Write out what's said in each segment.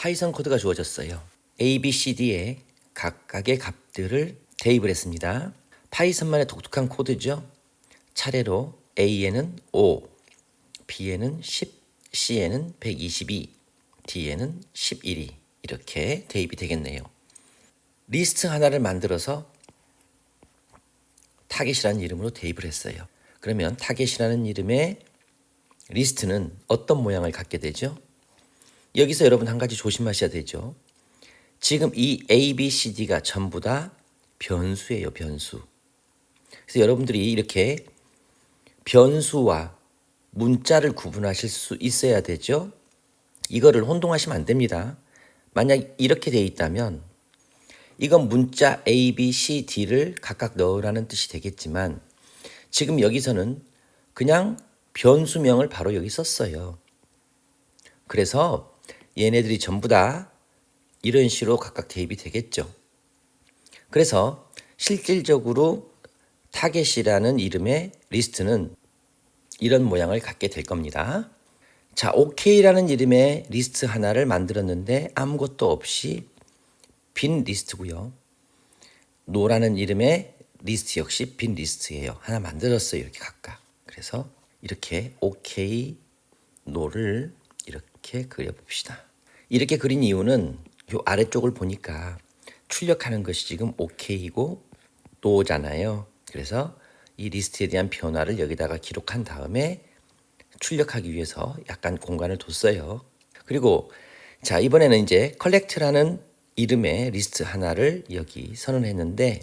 파이썬 코드가 주어졌어요. A, B, C, D의 각각의 값들을 대입을 했습니다. 파이썬만의 독특한 코드죠. 차례로 A에는 5, B에는 10, C에는 122, D에는 11이 이렇게 대입이 되겠네요. 리스트 하나를 만들어서 타겟이라는 이름으로 대입을 했어요. 그러면 타겟이라는 이름의 리스트는 어떤 모양을 갖게 되죠? 여기서 여러분 한 가지 조심하셔야 되죠. 지금 이 A, B, C, D가 전부 다 변수예요, 변수. 그래서 여러분들이 이렇게 변수와 문자를 구분하실 수 있어야 되죠. 이거를 혼동하시면 안 됩니다. 만약 이렇게 돼 있다면 이건 문자 A, B, C, D를 각각 넣으라는 뜻이 되겠지만 지금 여기서는 그냥 변수명을 바로 여기 썼어요. 그래서 얘네들이 전부 다 이런 식으로 각각 대입이 되겠죠. 그래서 실질적으로 타겟이라는 이름의 리스트는 이런 모양을 갖게 될 겁니다. 자, OK라는 이름의 리스트 하나를 만들었는데 아무것도 없이 빈 리스트고요. 노라는 이름의 리스트 역시 빈 리스트예요. 하나 만들었어요. 이렇게 각각. 그래서 이렇게 OK 노를 이렇게 그려봅시다. 이렇게 그린 이유는 요 아래쪽을 보니까 출력하는 것이 지금 OK이고 노잖아요. 그래서 이 리스트에 대한 변화를 여기다가 기록한 다음에 출력하기 위해서 약간 공간을 뒀어요. 그리고 자 이번에는 이제 컬렉트라는 이름의 리스트 하나를 여기 선언했는데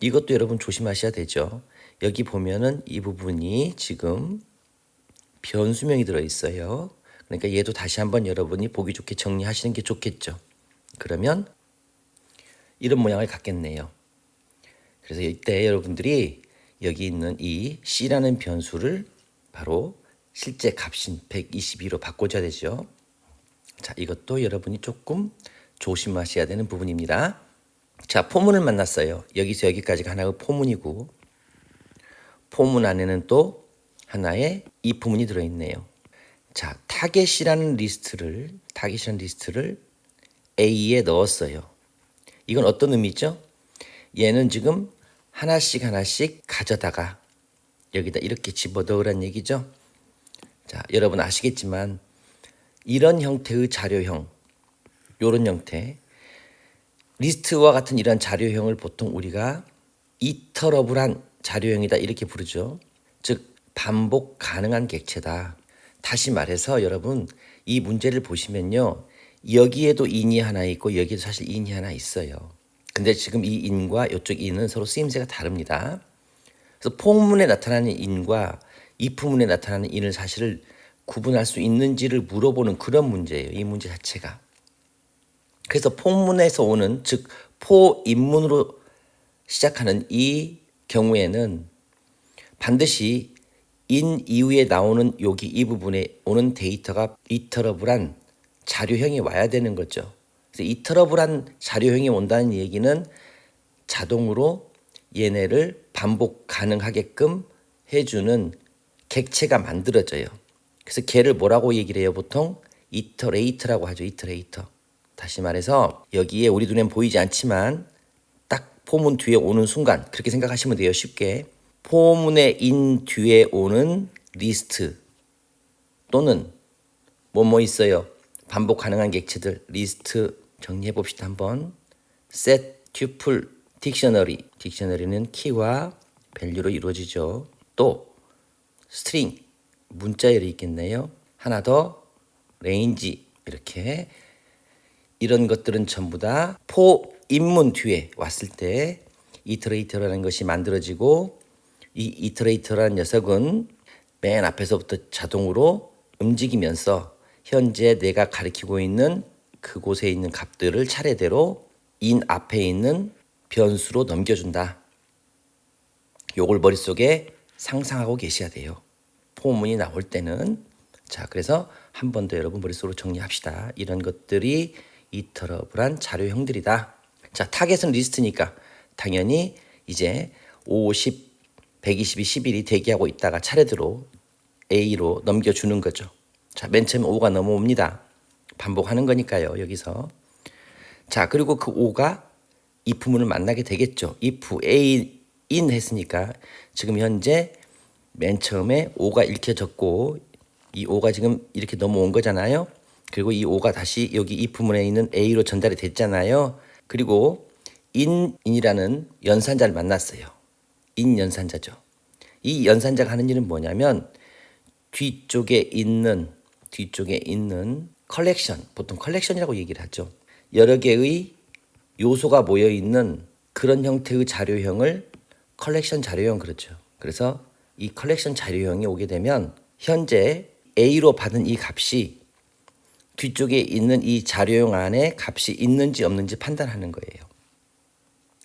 이것도 여러분 조심하셔야 되죠. 여기 보면은 이 부분이 지금 변수명이 들어 있어요. 그러니까 얘도 다시 한번 여러분이 보기 좋게 정리하시는 게 좋겠죠. 그러면 이런 모양을 갖겠네요. 그래서 이때 여러분들이 여기 있는 이 C라는 변수를 바로 실제 값인 122로 바꿔줘야 되죠. 자, 이것도 여러분이 조금 조심하셔야 되는 부분입니다. 자, 포문을 만났어요. 여기서 여기까지가 하나의 포문이고, 포문 안에는 또 하나의 이 부분이 들어있네요. 자, 타겟이라는 리스트를, 타겟이라는 리스트를 A에 넣었어요. 이건 어떤 의미죠? 얘는 지금 하나씩 하나씩 가져다가 여기다 이렇게 집어넣으란 얘기죠. 자, 여러분 아시겠지만 이런 형태의 자료형, 요런 형태, 리스트와 같은 이런 자료형을 보통 우리가 이터러블한 자료형이다 이렇게 부르죠. 즉 반복 가능한 객체다. 다시 말해서 여러분 이 문제를 보시면요. 여기에도 인이 하나 있고 여기에도 사실 인이 하나 있어요. 근데 지금 이 인과 이쪽 인은 서로 쓰임새가 다릅니다. 그래서 포문에 나타나는 인과 이프문에 나타나는 인을 사실 구분할 수 있는지를 물어보는 그런 문제예요. 이 문제 자체가. 그래서 포문에서 오는 즉 포인문으로 시작하는 이 경우에는 반드시 인 이후에 나오는 여기 이 부분에 오는 데이터가 이터러블한 자료형이 와야 되는 거죠. 그래서 이터러블한 자료형이 온다는 얘기는 자동으로 얘네를 반복 가능하게끔 해주는 객체가 만들어져요. 그래서 걔를 뭐라고 얘기를 해요? 보통 이터레이터라고 하죠. 이터레이터. 다시 말해서 여기에 우리 눈엔 보이지 않지만 딱 포문 뒤에 오는 순간 그렇게 생각하시면 돼요. 쉽게. 포문의 인 뒤에 오는 리스트 또는 뭐뭐 있어요. 반복 가능한 객체들 리스트 정리해 봅시다 한번. set tuple dictionary 딕셔너리는 키와 밸류로 이루어지죠. 또 string 문자열이 있겠네요. 하나 더 range 이렇게 이런 것들은 전부 다포 인문 뒤에 왔을 때 이터레이터라는 것이 만들어지고 이 이터레이터라는 녀석은 맨 앞에서부터 자동으로 움직이면서 현재 내가 가리키고 있는 그곳에 있는 값들을 차례대로 인 앞에 있는 변수로 넘겨준다. 요걸 머릿속에 상상하고 계셔야 돼요. 포문이 나올 때는 자 그래서 한 번 더 여러분 머릿속으로 정리합시다. 이런 것들이 이터러블한 자료형들이다. 자 타겟은 리스트니까 당연히 이제 50, 122, 11이 대기하고 있다가 차례대로 A로 넘겨주는 거죠. 자, 맨 처음에 5가 넘어옵니다. 반복하는 거니까요. 여기서. 자, 그리고 그 5가 if 문을 만나게 되겠죠. if a in 했으니까 지금 현재 맨 처음에 5가 읽혀졌고 이 5가 지금 이렇게 넘어온 거잖아요. 그리고 이 5가 다시 여기 if 문에 있는 a로 전달이 됐잖아요. 그리고 in in이라는 연산자를 만났어요. In 연산자죠. 이 연산자가 하는 일은 뭐냐면 뒤쪽에 있는 뒤쪽에 있는 컬렉션 보통 컬렉션이라고 얘기를 하죠. 여러 개의 요소가 모여 있는 그런 형태의 자료형을 컬렉션 자료형 그렇죠. 그래서 이 컬렉션 자료형이 오게 되면 현재 A로 받은 이 값이 뒤쪽에 있는 이 자료형 안에 값이 있는지 없는지 판단하는 거예요.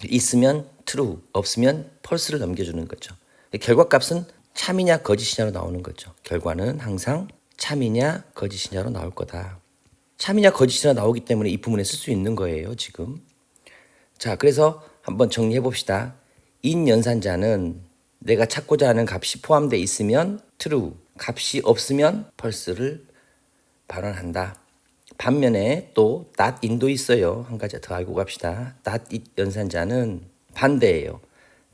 있으면 true, 없으면 false를 넘겨주는 거죠. 결과값은 참이냐 거짓이냐로 나오는 거죠. 결과는 항상 참이냐 거짓이냐로 나올 거다. 참이냐 거짓이냐 나오기 때문에 이 부분에 쓸 수 있는 거예요, 지금. 자, 그래서 한번 정리해 봅시다. 인 연산자는 내가 찾고자 하는 값이 포함되어 있으면 true, 값이 없으면 false를 발언한다. 반면에 또 not in도 있어요. 한 가지 더 알고 갑시다. it 연산자는 반대예요.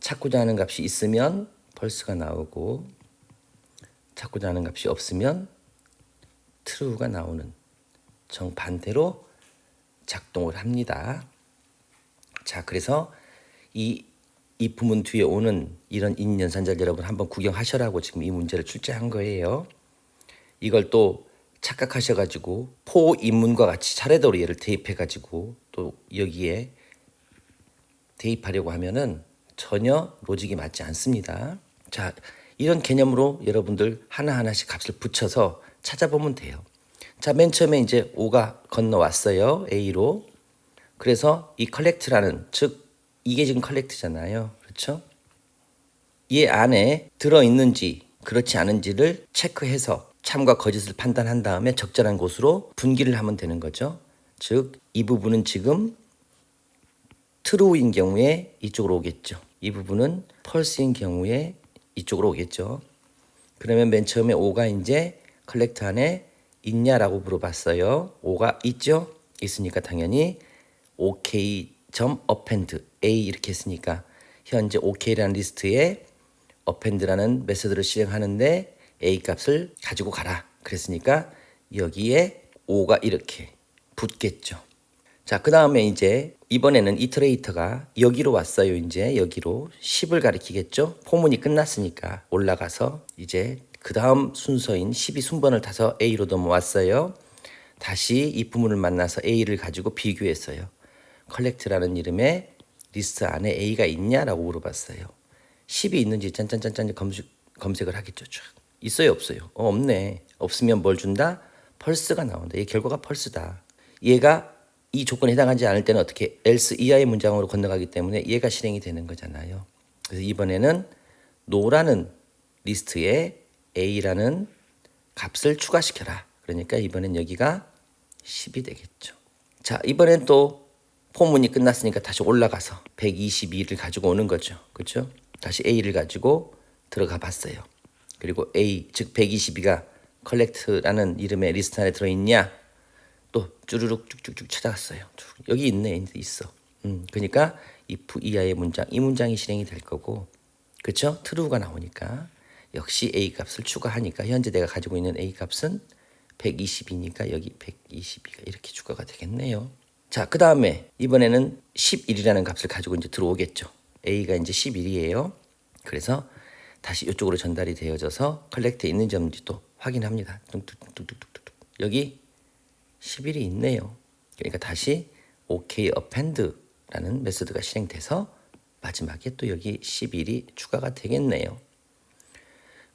찾고자 하는 값이 있으면 false가 나오고 찾고자 하는 값이 없으면 true가 나오는 정반대로 작동을 합니다. 자, 그래서 이, 이 부문 뒤에 오는 이런 인연산자를 여러분 한번 구경하셔라고 지금 이 문제를 출제한 거예요. 이걸 또 착각하셔가지고 포인문과 같이 차례대로 얘를 대입해가지고 또 여기에 대입하려고 하면은 전혀 로직이 맞지 않습니다. 자, 이런 개념으로 여러분들 하나하나씩 값을 붙여서 찾아보면 돼요. 자, 맨 처음에 이제 5가 건너왔어요. A로. 그래서 이 컬렉트라는 즉 이게 지금 컬렉트잖아요. 그렇죠? 이 안에 들어 있는지 그렇지 않은지를 체크해서 참과 거짓을 판단한 다음에 적절한 곳으로 분기를 하면 되는 거죠. 즉 이 부분은 지금 트루인 경우에 이쪽으로 오겠죠. 이 부분은 펄스인 경우에 이쪽으로 오겠죠. 그러면 맨 처음에 5가 이제 컬렉트 안에 있냐라고 물어봤어요. 5가 있죠? 있으니까 당연히 OK.append A 이렇게 했으니까 현재 OK라는 리스트에 append라는 메서드를 실행하는데 A 값을 가지고 가라. 그랬으니까 여기에 5가 이렇게 붙겠죠. 자, 그 다음에 이제 이번에는 이터레이터가 여기로 왔어요. 이제 여기로 10을 가리키겠죠. 포문이 끝났으니까 올라가서 이제 그 다음 순서인 12 순번을 타서 A로 넘어왔어요. 다시 이 부문을 만나서 A를 가지고 비교했어요. 컬렉트라는 이름의 리스트 안에 A가 있냐라고 물어봤어요. 10이 있는지 짠짠짠짠 검색, 검색을 하겠죠. 쫙. 있어요, 없어요? 어, 없네. 없으면 뭘 준다? 펄스가 나온다. 얘 결과가 펄스다. 얘가 이 조건에 해당하지 않을 때는 어떻게 else 이하의 문장으로 건너가기 때문에 얘가 실행이 되는 거잖아요. 그래서 이번에는 no라는 리스트에 a라는 값을 추가시켜라. 그러니까 이번엔 여기가 10이 되겠죠. 자, 이번엔 또 포문이 끝났으니까 다시 올라가서 122를 가지고 오는 거죠. 그렇죠? 다시 a를 가지고 들어가 봤어요. 그리고 a 즉 122가 컬렉트라는 이름의 리스트 안에 들어 있냐? 또 쭈르륵 쭉쭉쭉 찾아갔어요. 여기 있네, 있어. 음, 그러니까 if 이하의 문장, 이 문장이 실행이 될 거고, 그렇죠? true가 나오니까 역시 a 값을 추가하니까 현재 내가 가지고 있는 a 값은 120이니까 여기 122가 이렇게 추가가 되겠네요. 자, 그 다음에 이번에는 11이라는 값을 가지고 이제 들어오겠죠. a가 이제 11이에요. 그래서 다시 이쪽으로 전달이 되어져서 컬렉트에 있는지 없는지 또 확인합니다. 뚝뚝뚝뚝뚝뚝. 여기 10일이 있네요. 그러니까 다시 OK append라는 메소드가 실행돼서 마지막에 또 여기 10일이 추가가 되겠네요.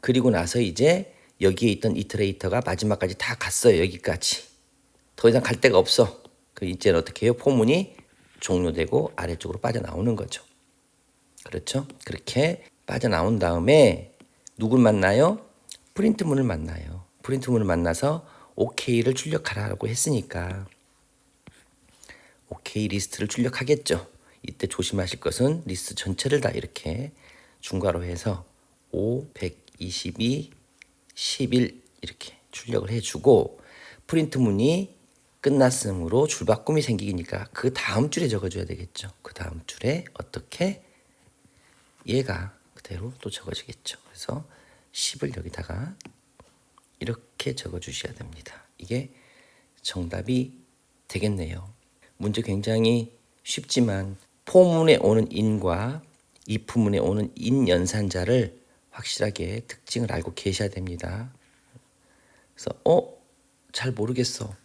그리고 나서 이제 여기에 있던 이터레이터가 마지막까지 다 갔어요. 여기까지. 더 이상 갈 데가 없어. 그 이제는 어떻게 해요? 포문이 종료되고 아래쪽으로 빠져나오는 거죠. 그렇죠? 그렇게 빠져나온 다음에 누굴 만나요? 프린트문을 만나요. 프린트문을 만나서 OK를 출력하라고 했으니까 OK 리스트를 출력하겠죠. 이때 조심하실 것은 리스트 전체를 다 이렇게 중괄호 해서 5, 122, 11 이렇게 출력을 해주고 프린트 문이 끝났음으로 줄바꿈이 생기니까 그 다음 줄에 적어줘야 되겠죠. 그 다음 줄에 어떻게 얘가 그대로 또 적어지겠죠. 그래서 10을 여기다가 이렇게 적어 주셔야 됩니다. 이게 정답이 되겠네요. 문제 굉장히 쉽지만 포문에 오는 인과 이프문에 오는 인 연산자를 확실하게 특징을 알고 계셔야 됩니다. 그래서 어? 잘 모르겠어.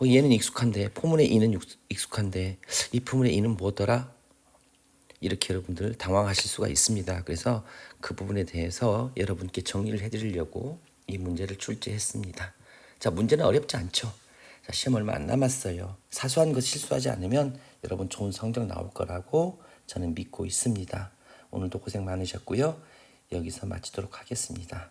어, 얘는 익숙한데 포문의 육- 익숙한데 이프문의 인은 뭐더라? 이렇게 여러분들 당황하실 수가 있습니다. 그래서 그 부분에 대해서 여러분께 정리를 해드리려고 이 문제를 출제했습니다. 자, 문제는 어렵지 않죠. 자, 시험 얼마 안 남았어요. 사소한 것 실수하지 않으면 여러분 좋은 성적 나올 거라고 저는 믿고 있습니다. 오늘도 고생 많으셨고요. 여기서 마치도록 하겠습니다.